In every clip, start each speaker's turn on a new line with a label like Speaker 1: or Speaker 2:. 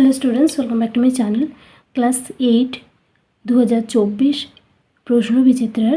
Speaker 1: Hello students welcome back to my channel class eight দু হাজার চব্বিশ, প্রশ্ন বিচিত্রার।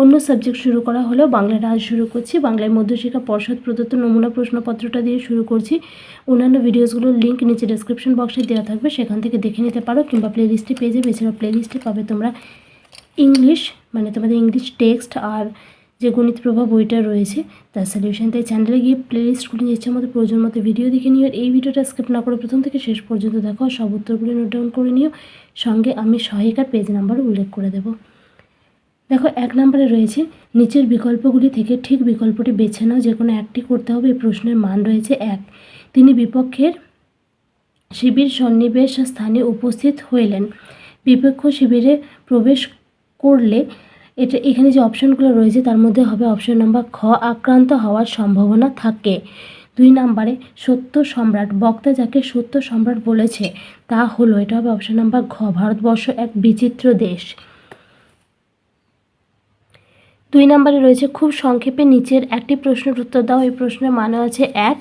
Speaker 1: অন্য সাবজেক্ট শুরু করা হলো বাংলাটা আজ শুরু করছি। বাংলায় মধ্যশিক্ষা, পর্ষদ, প্রদত্ত নমুনা প্রশ্নপত্রটা দিয়ে শুরু করছি। অন্যান্য ভিডিওসগুলোর লিঙ্ক নিচে ডেসক্রিপশন বক্সে দেওয়া থাকবে, সেখান থেকে দেখে নিতে পারো, কিংবা প্লেলিস্টে পেয়ে যাবে। এছাড়া প্লেলিস্টে পাবে তোমরা ইংলিশ মানে তোমাদের ইংলিশ টেক্সট আর যে গণিত প্রভাব বইটা রয়েছে, তার সলিউশন তাই চ্যানেলে গিয়ে প্লেলিস্টগুলি ইচ্ছা মতো প্রয়োজন মতো ভিডিও দেখে নিও। এই ভিডিওটা স্কিপ না করে প্রথম থেকে শেষ পর্যন্ত দেখো সব উত্তরগুলি নোট ডাউন করে নিও। সঙ্গে আমি সহায়িকার পেজ নাম্বার উল্লেখ করে দেব। দেখো, এক নম্বরে রয়েছে, নিচের বিকল্পগুলি থেকে ঠিক বিকল্পটি বেছে নাও, যে কোনো একটি করতে হবে, এই প্রশ্নের মান রয়েছে এক। তিনি বিপক্ষের শিবির সন্নিবেশ স্থানে উপস্থিত হইলেন। বিপক্ষ শিবিরে প্রবেশ করলে এটা এখানে যে অপশনগুলো রয়েছে, তার মধ্যে হবে অপশন নাম্বার খ, আক্রান্ত হওয়ার সম্ভাবনা থাকে। দুই নাম্বারে, সত্য সম্রাট, বক্তা যাকে সত্য সম্রাট বলেছে, তা হলো, এটা হবে অপশন নাম্বার ঘ, ভারতবর্ষ এক বিচিত্র দেশ। দুই নম্বরে রয়েছে, খুব সংক্ষেপে নিচের একটি প্রশ্নের উত্তর দাও, এই প্রশ্নের মানে আছে এক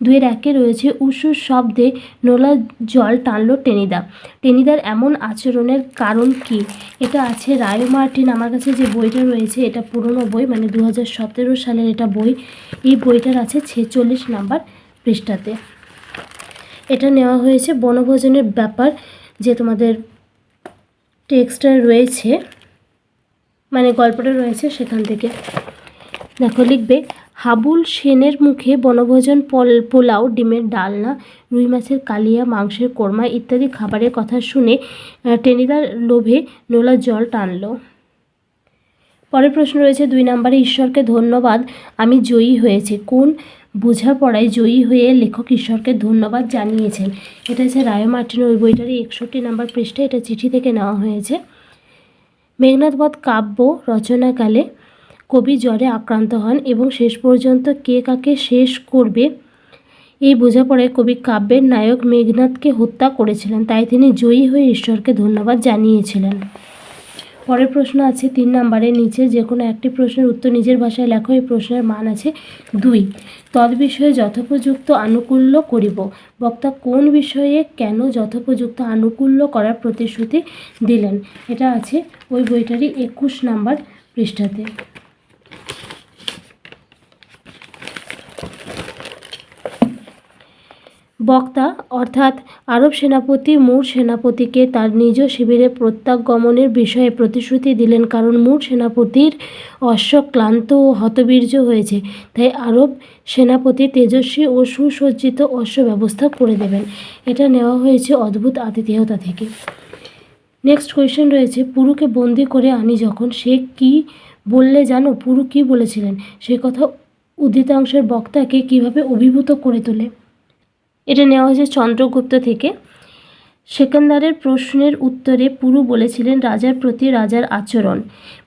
Speaker 1: দুইয়ের একে রয়েছে উষু শব্দে নোলা জল টানল টেনিদা। টেনিদার এমন আচরণের কারণ কি? এটা আছে রায় মার্টিন। আমার কাছে যে বইটা রয়েছে, এটা পুরনো বই মানে দু হাজার সতেরো সালের এটা বই। এই বইটার আছে ছেচল্লিশ নাম্বার পৃষ্ঠাতে। এটা নেওয়া হয়েছে বনভোজনের ব্যাপার যে তোমাদের টেক্সটটা রয়েছে মানে গল্পটা রয়েছে সেখান থেকে। দেখো, লিখবে, হাবুল সেনের মুখে বনভোজন পল, পোলাও, ডিমের ডালনা, রুই মাছের কালিয়া, মাংসের কোরমা ইত্যাদি খাবারের কথা শুনে টেনিদার লোভে নোলা জল টানল। পরের প্রশ্ন রয়েছে, দুই নম্বরে, ঈশ্বরকে ধন্যবাদ, আমি জয়ী হয়েছি। কোন বোঝাপড়ায় জয়ী হয়ে লেখক ঈশ্বরকে ধন্যবাদ জানিয়েছেন? এটা হচ্ছে রায় মার্টিন ওই বইটারই একষট্টি নাম্বার পৃষ্ঠা, এটা চিঠি থেকে নেওয়া হয়েছে। মেঘনাথবধ কাব্য রচনাকালে কবি জ্বরে আক্রান্ত হন এবং শেষ পর্যন্ত কে কাকে শেষ করবে এই বোঝাপড়ায় কবি কাব্যের নায়ক মেঘনাথকে হত্যা করেছিলেন। তাই তিনি জয়ী হয়ে ঈশ্বরকে ধন্যবাদ জানিয়েছিলেন। পরের প্রশ্ন আছে, তিন নম্বরে নিচে যে কোনো একটি প্রশ্নের উত্তর নিজের ভাষায় লেখো, এই প্রশ্নের মান আছে দুই। তদ্বিষয়ে যথোপযুক্ত আনুকূল্য করিব। বক্তা কোন বিষয়ে কেন যথোপযুক্ত আনুকূল্য করার প্রতিশ্রুতি দিলেন? এটা আছে ওই বইটারই একুশ নাম্বার পৃষ্ঠাতে। বক্তা, অর্থাৎ আরব সেনাপতি, মুর সেনাপতিকে তার নিজ শিবিরে প্রত্যাগমনের বিষয়ে প্রতিশ্রুতি দিলেন কারণ মুর সেনাপতির অশ্ব ক্লান্ত ও হতবীর্য হয়েছে। তাই আরব সেনাপতি তেজস্বী ও সুসজ্জিত অশ্ব ব্যবস্থা করে দেবেন। এটা নেওয়া হয়েছে অদ্ভুত আতিথেয়তা থেকে। নেক্সট কোয়েশ্চেন রয়েছে, পুরুকে বন্দি করে আনি যখন? সে কি বললে জানো? পুরু কি বলেছিলেন? সে কথা উদিতাংশের বক্তাকে কীভাবে অভিভূত করে তোলে? এটা নেওয়া হয়েছে চন্দ্রগুপ্ত থেকে। সেকেন্দারের প্রশ্নের উত্তরে পুরু বলেছিলেন, রাজার প্রতি রাজার আচরণ।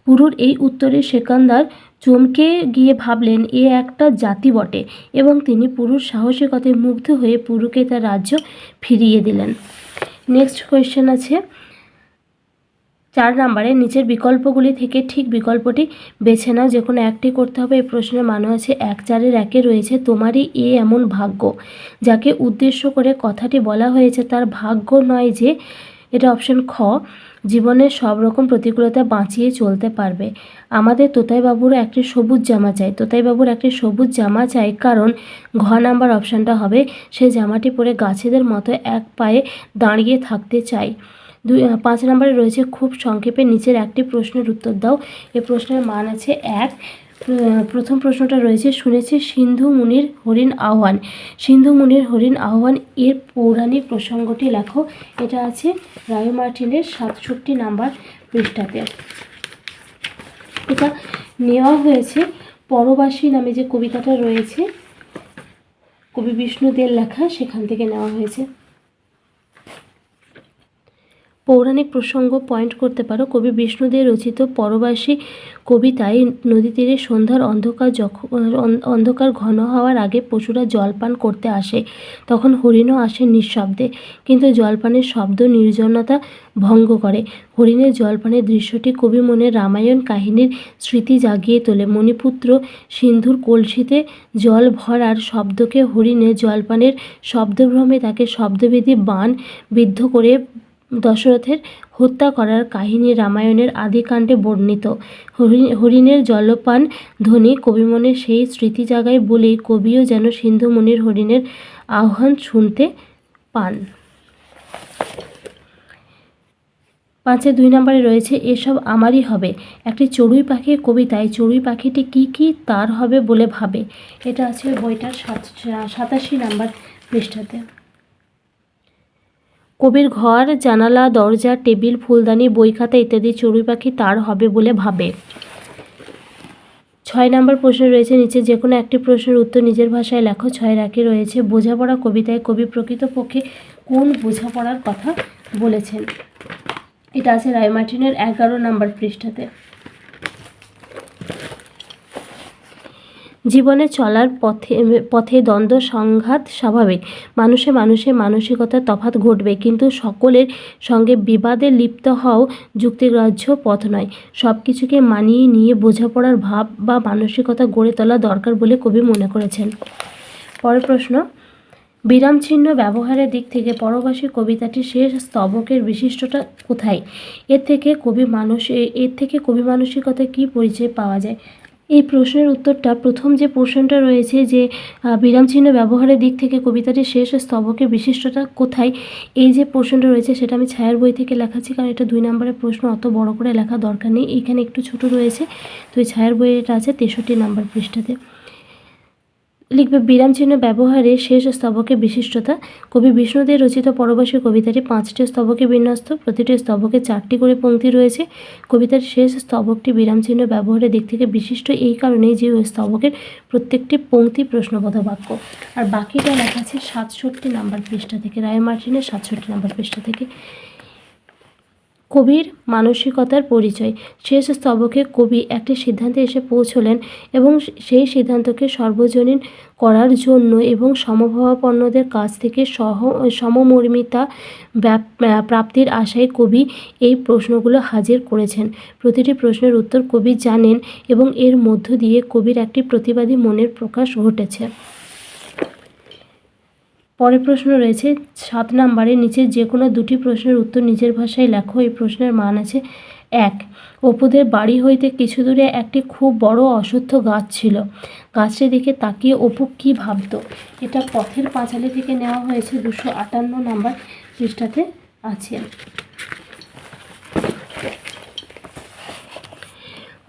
Speaker 1: পুরুর এই উত্তরে সেকান্দার চমকে গিয়ে ভাবলেন, এ একটা জাতি বটে। এবং তিনি পুরুর সাহসিকতায় মুগ্ধ হয়ে পুরুকে তার রাজ্য ফিরিয়ে দিলেন। নেক্সট কোয়েশ্চেন আছে। চার নাম্বারে, নিচের বিকল্পগুলি থেকে ঠিক বিকল্পটি বেছে নাও। যে কোনো একটি করতে হবে এই প্রশ্নের মানে আছে। এক চারের একে রয়েছে তোমারই এ এমন ভাগ্য, যাকে উদ্দেশ্য করে কথাটি বলা হয়েছে। তার ভাগ্য নয় যে, এটা অপশন খ জীবনের সব রকম প্রতিকূলতা বাঁচিয়ে চলতে পারবে। আমাদের তোতাইবাবুর একটি সবুজ জামা চাই। তোতাইবাবুর একটি সবুজ জামা চাই কারণ ঘ নাম্বার অপশানটা হবে, সে জামাটি পরে গাছেদের মতো এক পায়ে দাঁড়িয়ে থাকতে চাই। দুই পাঁচ নম্বরে রয়েছে খুব সংক্ষেপে নিচের একটি প্রশ্নের উত্তর দাও। এ প্রশ্নের মান আছে এক। প্রথম প্রশ্নটা রয়েছে, শুনেছি সিন্ধু মুনির হরিণ আহ্বান। সিন্ধু মুনির হরিণ আহ্বান এর পৌরাণিক প্রসঙ্গটি লেখো। এটা আছে রায় মার্টিনের সাতষট্টি নাম্বার পৃষ্ঠাতে। এটা নেওয়া হয়েছে পরবাসী নামে যে কবিতাটা রয়েছে, কবি বিষ্ণুদের লেখা, সেখান থেকে নেওয়া হয়েছে। পৌরাণিক প্রসঙ্গ পয়েন্ট করতে পারো। কবি বিষ্ণুদের রচিত পরবাসী কবিতায় নদী তীরে সন্ধ্যার অন্ধকার যখন অন্ধকার ঘন হওয়ার আগে পশুরা জলপান করতে আসে। তখন হরিণও আসে নিঃশব্দে, কিন্তু জলপানের শব্দ নির্জনতা ভঙ্গ করে। হরিণের জলপানের দৃশ্যটি কবি মনে রামায়ণ কাহিনীর স্মৃতি জাগিয়ে তোলে। মণিপুত্র সিন্ধুর কলসিতে জল ভরার শব্দকে হরিণের জলপানের শব্দভ্রমে তাকে শব্দবিধি বান বিদ্ধ করে দশরথের হত্যা করার কাহিনী রামায়ণের আদিকাণ্ডে বর্ণিত। হরিণের জলপান ধ্বনি কবিমনের সেই স্মৃতি জাগায় বলেই কবিও যেন সিন্ধুমণির হরিণের আহ্বান শুনতে পান। পাঁচে দুই নম্বরে রয়েছে, এসব আমারই হবে। একটি চড়ুই পাখির কবিতায়, চড়ুই পাখিটি কি কি তার হবে বলে ভাবে। এটা আছে বইটার সাত- সাতাশি নাম্বার পৃষ্ঠাতে। কবির ঘর, জানালা, দরজা, টেবিল, ফুলদানি, বই খাতা ইত্যাদি চড়ুই পাখি তার হবে বলে ভাবে। ছয় নম্বর প্রশ্ন রয়েছে, নিচে যে কোনো একটি প্রশ্নের উত্তর নিজের ভাষায় লেখো। ছয় রাখে রয়েছে, বোঝাপড়া কবিতায় কবি প্রকৃতপক্ষে কোন বোঝাপড়ার কথা বলেছেন? এটা আছে রায় মার্টিনের এগারো নম্বর পৃষ্ঠাতে। জীবনে চলার পথে পথে দ্বন্দ্ব, সংঘাত স্বাভাবিক। মানুষে মানুষে মানসিকতার তফাত ঘটবে, কিন্তু সকলের সঙ্গে বিবাদে লিপ্ত হও যুক্তিগ্রাহ্য পথ নয়। সব কিছুকে মানিয়ে নিয়ে বোঝাপড়ার ভাব বা মানসিকতা গড়ে তোলা দরকার বলে কবি মনে করেছেন। পরের প্রশ্ন, বিরাম চিহ্ন ব্যবহারের দিক থেকে পরবাসী কবিতাটির শেষ স্তবকের বিশিষ্টতা কোথায়? এর থেকে কবি মানুষ, এর থেকে কবি মানসিকতার কী পরিচয় পাওয়া যায়? এই প্রশ্নের উত্তরটা প্রথম যে পোর্শনটা রয়েছে যে বিরামচিহ্ন বিরাম চিহ্ন ব্যবহারের দিক থেকে কবিতাটির শেষ স্তবকের বিশিষ্টতা কোথায়, এই যে পোর্শনটা রয়েছে সেটা আমি ছায়ার বই থেকে লেখাচ্ছি কারণ এটা দুই নম্বরের প্রশ্ন, অত বড় করে লেখা দরকার নেই। এখানে একটু ছোট রয়েছে, তো এই ছায়ার বইয়ের এটা আছে তেষট্টি নাম্বার পৃষ্ঠাতে। লিখবে, বিরাম চিহ্ন ব্যবহারে শেষ স্তবকে বিশিষ্টতা। কবি বিষ্ণুদের রচিত পরবাসী কবিতাটি পাঁচটি স্তবকে বিন্যস্ত, প্রতিটি স্তবকে চারটি করে পঙ্ক্তি রয়েছে। কবিতার শেষ স্তবকটি বিরাম চিহ্ন ব্যবহারের দিক থেকে বিশিষ্ট। এই কারণেই যে ওই স্তবকের প্রত্যেকটি পঙ্ক্তি প্রশ্নবোধ বাক্য আর বাকিটা লেখা আছে সাতষট্টি নাম্বার পৃষ্ঠা থেকে, রায় মার্টিনের সাতষট্টি নাম্বার পৃষ্ঠা থেকে। কবির মানসিকতার পরিচয়। শেষ স্তবকে কবি একটি সিদ্ধান্তে এসে পৌঁছলেন এবং সেই সিদ্ধান্তকে সর্বজনীন করার জন্য এবং সমভাবাপন্নদের কাছ থেকে সহ, সমমর্মিতা প্রাপ্তির আশায় কবি এই প্রশ্নগুলো হাজির করেছেন। প্রতিটি প্রশ্নের উত্তর কবি জানেন এবং এর মধ্য দিয়ে কবির একটি প্রতিবাদী মনের প্রকাশ ঘটেছে। পরের প্রশ্ন রয়েছে, সাত নাম্বারে নিচে যে কোনো দুটি প্রশ্নের উত্তর নিজের ভাষায় লেখো। এই প্রশ্নের মান আছে এক। অপুদের বাড়ি হইতে কিছু দূরে একটি খুব বড় অসুস্থ গাছ ছিল। গাছটি দেখে তাকিয়ে অপু কী ভাবত? এটা পথের পাঁচালি থেকে নেওয়া হয়েছে দুশো আটান্ন নাম্বার পৃষ্ঠাতে আছে।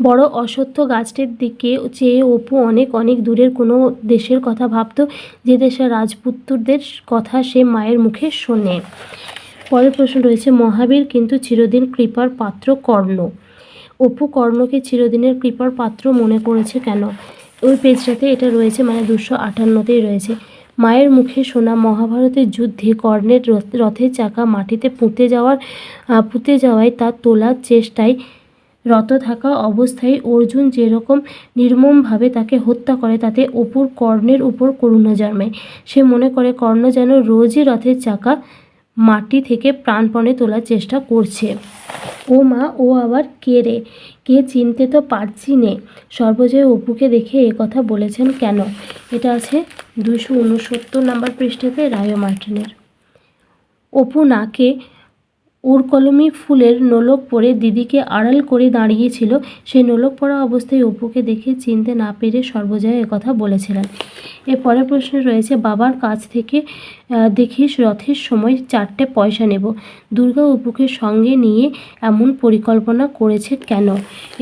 Speaker 1: বড় অশ্বত্থ গাছটির দিকে চেয়ে অপু অনেক অনেক দূরের কোনো দেশের কথা ভাবত, যে দেশের রাজপুত্রদের কথা সে মায়ের মুখে শোনে। পরের প্রশ্ন রয়েছে, মহাবীর কিন্তু চিরদিন কৃপার পাত্র কর্ণ। অপু কর্ণকে চিরদিনের কৃপার পাত্র মনে করেছে কেন? ওই পেজটাতে এটা রয়েছে মানে দুশো আটান্নতেই রয়েছে। মায়ের মুখে শোনা মহাভারতের যুদ্ধে কর্ণের রথ- রথের চাকা মাটিতে পুঁতে যাওয়ার পুঁতে যাওয়ায় তা তোলার চেষ্টায় রত থাকা অবস্থায় অর্জুন যেরকম নির্মমভাবে তাকে হত্যা করে, তাতে অপুর কর্ণের উপর করুণা জন্মায়। সে মনে করে, কর্ণ যেন রোজই রথের চাকা মাটি থেকে প্রাণপণে তোলার চেষ্টা করছে। ও মা, ও আবার কে রে? কে চিনতে তো পারছি নে। সর্বজয় অপুকে দেখে এ কথা বলেছেন কেন? এটা আছে দুশো উনসত্তর নাম্বার পৃষ্ঠাতে রায় মার্টিনের অপু নাকে উরকলমি ফুলের নোলক পরে দিদিকে আড়াল করে দাঁড়িয়েছিল। সেই নোলক পরা অবস্থায় অপুকে দেখে চিনতে না পেরে সর্বজয়া একথা বলেছিলেন। এর পরের প্রশ্নে রয়েছে, বাবার কাছ থেকে দেখিস রথের সময় চারটে পয়সা নেব। দুর্গা অপুকে সঙ্গে নিয়ে এমন পরিকল্পনা করেছে কেন?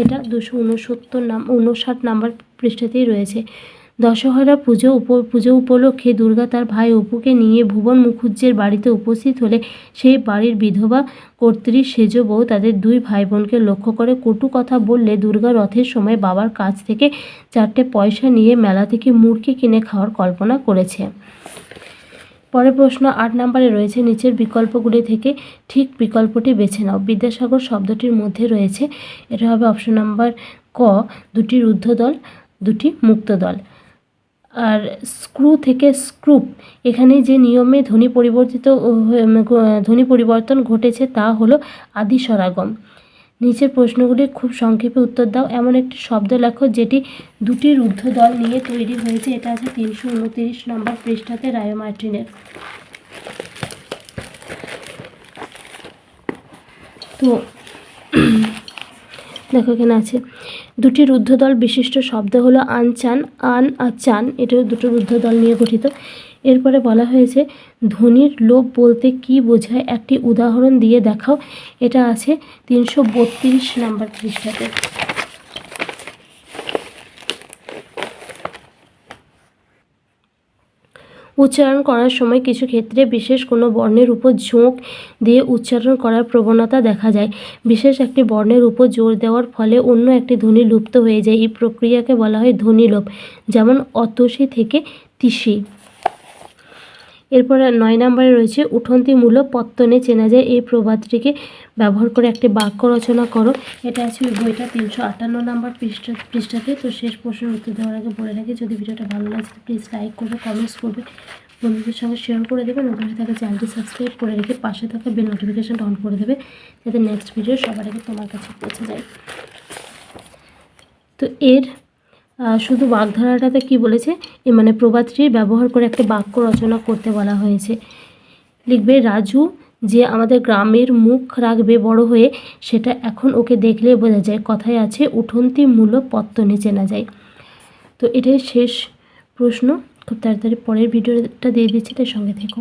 Speaker 1: এটা দুশো উনসত্তর নাম, উনষাট নাম্বার পৃষ্ঠাতেই রয়েছে। দশহরা পুজো উপ, পুজো উপলক্ষে দুর্গা তার ভাই অপুকে নিয়ে ভুবন মুখুজ্জের বাড়িতে উপস্থিত হলে সেই বাড়ির বিধবা কর্ত্রী সেজ বউ তাদের দুই ভাই বোনকে লক্ষ্য করে কটু কথা বললে দুর্গা রথের সময় বাবার কাছ থেকে চারটে পয়সা নিয়ে মেলা থেকে মুরগি কিনে খাওয়ার কল্পনা করেছে। পরের প্রশ্ন, আট নম্বরে রয়েছে, নিচের বিকল্পগুলি থেকে ঠিক বিকল্পটি বেছে নাও। বিদ্যাসাগর শব্দটির মধ্যে রয়েছে, এটা হবে অপশন নাম্বার ক, দুটি রুদ্ধদল, দুটি মুক্তদল। আর স্ক্রু থেকে স্ক্রুপ, এখানে যে নিয়মে ধ্বনি পরিবর্তিত ধ্বনি পরিবর্তন ঘটেছে তা হলো আদি সরাগম নিচের প্রশ্নগুলির খুব সংক্ষেপে উত্তর দাও। এমন একটি শব্দ লেখো যেটি দুটি রুদ্ধ দল নিয়ে তৈরি হয়েছে। এটা আছে তিনশো উনতিরিশ নম্বর পৃষ্ঠাতে রায় মার্টিনের তো দেখো এখানে আছে। দুটি রুদ্ধদল বিশিষ্ট শব্দ হলো আনচান, আন আর চান। এটাও দুটো রুদ্ধদল নিয়ে গঠিত। এরপরে বলা হয়েছে, ধ্বনির লোপ বলতে কি বোঝায়? একটি উদাহরণ দিয়ে দেখাও। এটা আছে তিনশো বত্রিশ নাম্বার পৃষ্ঠাতে। উচ্চারণ করার সময় কিছু ক্ষেত্রে বিশেষ কোনো বর্ণের উপর ঝোঁক দিয়ে উচ্চারণ করার প্রবণতা দেখা যায়। বিশেষ একটি বর্ণের উপর জোর দেওয়ার ফলে অন্য একটি ধ্বনি লুপ্ত হয়ে যায়। এই প্রক্রিয়াকে বলা হয় ধ্বনিলোপ, যেমন অতসী থেকে তিসি। এরপরে নয় নম্বরে রয়েছে, উঠন্তিমূলক পত্তনে চেনা যায় এই প্রবাদটিকে ব্যবহার করে একটি বাক্য রচনা করো। এটা আছে ওই বইটা তিনশো আটান্ন নম্বর পৃষ্ঠা, পৃষ্ঠাতে। তো শেষ প্রশ্নের উত্তর দেওয়ার আগে বলে রাখি, যদি ভিডিওটা ভালো লাগে প্লিজ লাইক করবে কমেন্টস করবে। বন্ধুদের সঙ্গে শেয়ার করে দেবে। নতুন হয়ে থাকা চ্যানেলটি সাবস্ক্রাইব করে রেখে পাশে থাকা বেল নোটিফিকেশনটা অন করে দেবে, যাতে নেক্সট ভিডিও সবার আগে তোমার কাছে পৌঁছে যায়। তো এর শুধু বাগধারাটাতে কি বলেছে? এ মানে প্রবাদটি ব্যবহার করে একটা বাক্য রচনা করতে বলা হয়েছে। লিখবে, রাজু, যে আমাদের গ্রামের মুখ রাখবে বড় হয়ে, সেটা এখন ওকে দেখলে বোঝা যায়। কথায় আছে, উঠন্তি মূল্য পত্তনে চেনা যায়। তো এটাই শেষ প্রশ্ন। খুব তাড়াতাড়ি পরের ভিডিওটা দিয়ে দিচ্ছি, তার সঙ্গে থেকো।